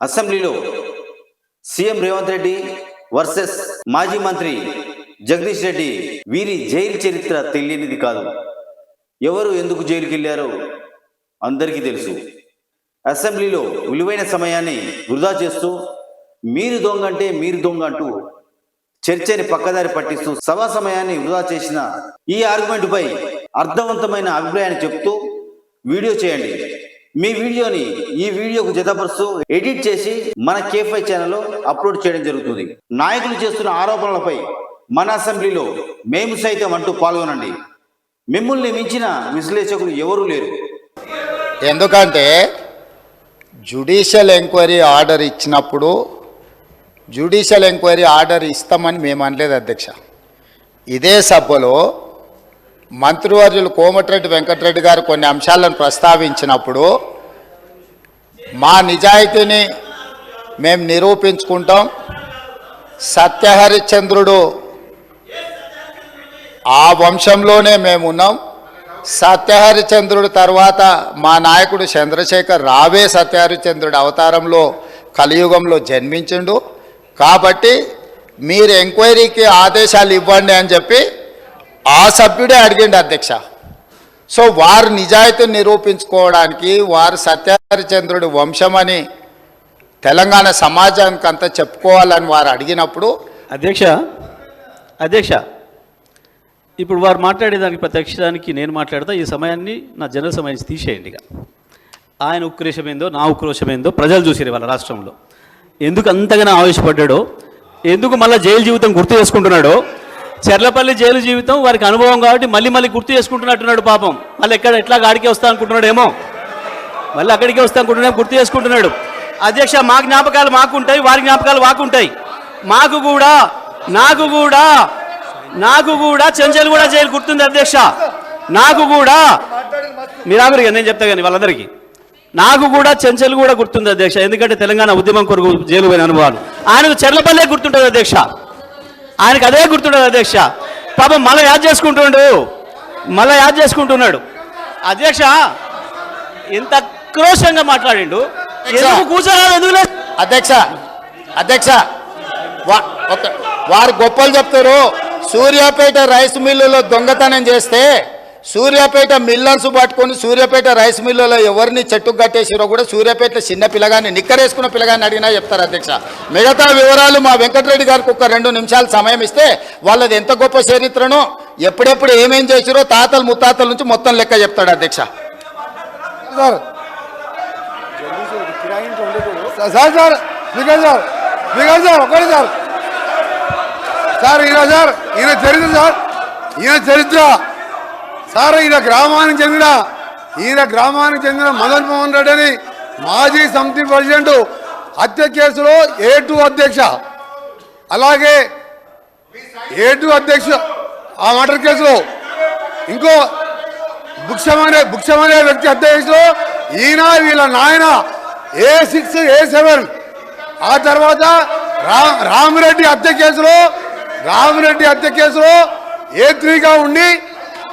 అసెంబ్లీలో CM Revanth Reddy versus మాజీ మంత్రి జగదీష్ రెడ్డి వీరి జైలు చరిత్ర తెలియనిది కాదు. ఎవరు ఎందుకు జైలుకి వెళ్ళారో అందరికీ తెలుసు. అసెంబ్లీలో విలువైన సమయాన్ని వృధా చేస్తూ మీరు దొంగ అంటే మీరు దొంగ అంటూ చర్చని పక్కదారి పట్టిస్తూ సభా సమయాన్ని వృధా చేసిన ఈ ఆర్గ్యుమెంట్ పై అర్థవంతమైన అభిప్రాయాన్ని చెప్తూ వీడియో చేయండి. మీ వీడియోని ఈ వీడియోకు జతపరుస్తూ ఎడిట్ చేసి మన కేఫై ఛానల్లో అప్లోడ్ చేయడం జరుగుతుంది. నాయకులు చేస్తున్న ఆరోపణలపై మన అసెంబ్లీలో మేము సైతం అంటూ పాల్గొనండి. మిమ్మల్ని మించిన విశ్లేషకులు ఎవరూ లేరు. ఎందుకంటే జుడిషియల్ ఎంక్వైరీ ఆర్డర్ ఇచ్చినప్పుడు జుడిషియల్ ఎంక్వైరీ ఆర్డర్ ఇస్తామని మేము అనలేదు అధ్యక్ష. ఇదే సభలో మంత్రివర్యులు కోమటిరెడ్డి వెంకటరెడ్డి గారు కొన్ని అంశాలను ప్రస్తావించినప్పుడు మా నిజాయితీని మేము నిరూపించుకుంటాం. సత్యహరిచంద్రుడు ఆ వంశంలోనే మేము ఉన్నాం. సత్యహరిచంద్రుడు తర్వాత మా నాయకుడు చంద్రశేఖర్ రావే సత్యహరిచంద్రుడు అవతారంలో కలియుగంలో జన్మించిండు. కాబట్టి మీరు ఎంక్వైరీకి ఆదేశాలు ఇవ్వండి అని చెప్పి ఆ సభ్యుడే అడిగిండి అధ్యక్ష. సో వారు నిజాయితీని నిరూపించుకోవడానికి వారు సత్యహరిచంద్రుడి వంశమని తెలంగాణ సమాజానికి అంతా చెప్పుకోవాలని వారు అడిగినప్పుడు అధ్యక్ష అధ్యక్ష ఇప్పుడు వారు మాట్లాడేదానికి ప్రత్యక్షానికి నేను మాట్లాడతా ఈ సమయాన్ని నా జనరల్ సమయాన్ని తీసేయండి ఇక. ఆయన ఉక్రోషం ఏందో నా ఉక్రోషం ఏందో ప్రజలు చూసారు వాళ్ళ రాష్ట్రంలో. ఎందుకు అంతగానో ఆవేశపడ్డాడో ఎందుకు మళ్ళీ జైలు జీవితం గుర్తు చేసుకుంటున్నాడో చెర్లపల్లి జైలు జీవితం వారికి అనుభవం కాబట్టి మళ్ళీ మళ్ళీ గుర్తు చేసుకుంటున్నట్టున్నాడు పాపం. మళ్ళీ ఎక్కడ ఎట్లా ఆడికే వస్తా అనుకుంటున్నాడేమో. మళ్ళీ అక్కడికే వస్తా అనుకుంటున్నా గుర్తు చేసుకుంటున్నాడు. అధ్యక్ష మా జ్ఞాపకాలు మాకు ఉంటాయి వారి జ్ఞాపకాలు మాకు ఉంటాయి మాకు కూడా నాకు కూడా నాకు కూడా చెంచల్ కూడా జైలు గుర్తుంది అధ్యక్ష. నాకు కూడా. మీరు నేను చెప్తా కానీ వాళ్ళందరికీ. నాకు కూడా చెంచల్ కూడా గుర్తుంది అధ్యక్ష. ఎందుకంటే తెలంగాణ ఉద్యమం కొరకు జైలు పోయిన అనుభవాలు. ఆయనకు చెర్లపల్లే గుర్తుంటుంది అధ్యక్ష. ఆయనకు అదే గుర్తుంటుంది అధ్యక్ష. పాపం మళ్ళీ యాద్ చేసుకుంటుండు. మళ్ళీ యాద్ చేసుకుంటున్నాడు. అధ్యక్ష ఎంత క్రోషంగా మాట్లాడిండు. ఎందుకు కూర్చోరాదు? ఎందుకు? అధ్యక్ష అధ్యక్ష వారు గొప్పలు చెప్తారు. సూర్యాపేట రైస్ మిల్లులో దొంగతనం చేస్తే సూర్యాపేట మిల్లర్స్ పట్టుకొని సూర్యాపేట రైస్ మిల్లులో ఎవరిని చెట్టుకు కట్టేసిరో కూడా సూర్యాపేట చిన్న పిల్లగాన్ని నిక్కరేసుకున్న పిల్లగాన్ని అడిగినా చెప్తారు అధ్యక్ష. మిగతా వివరాలు మా వెంకటరెడ్డి గారికి ఒక రెండు నిమిషాలు సమయం ఇస్తే వాళ్ళది ఎంత గొప్ప చరిత్రనో ఎప్పుడెప్పుడు ఏమేం చేసిరో తాతలు ముత్తాతల నుంచి మొత్తం లెక్క చెప్తాడు అధ్యక్ష. Sir. Sir sir speaker sir speaker sir ఒకటి సార్. సార్ సార్ ఈయన చరిత్ర సార్ ఈరోజు చరిత్ర. సార్ ఈయన గ్రామానికి చెందిన ఈయన గ్రామానికి చెందిన మదన్ మోహన్ రెడ్డి అని మాజీ సమితి ప్రెసిడెంట్ హత్య కేసులో ఏ టూ అధ్యక్ష. అలాగే ఏ టూ అధ్యక్ష ఆ మర్డర్ కేసులో ఇంకో భుక్షమనే భుక్షమనే వ్యక్తి హత్య వ్యక్తి ఈయన వీళ్ళ నాయన ఏ సిక్స్ ఏ సెవెన్ ఆ తర్వాత రామ్ రామిరెడ్డి హత్య కేసులో రామిరెడ్డి హత్య కేసులో ఏ త్రీగా ఉండి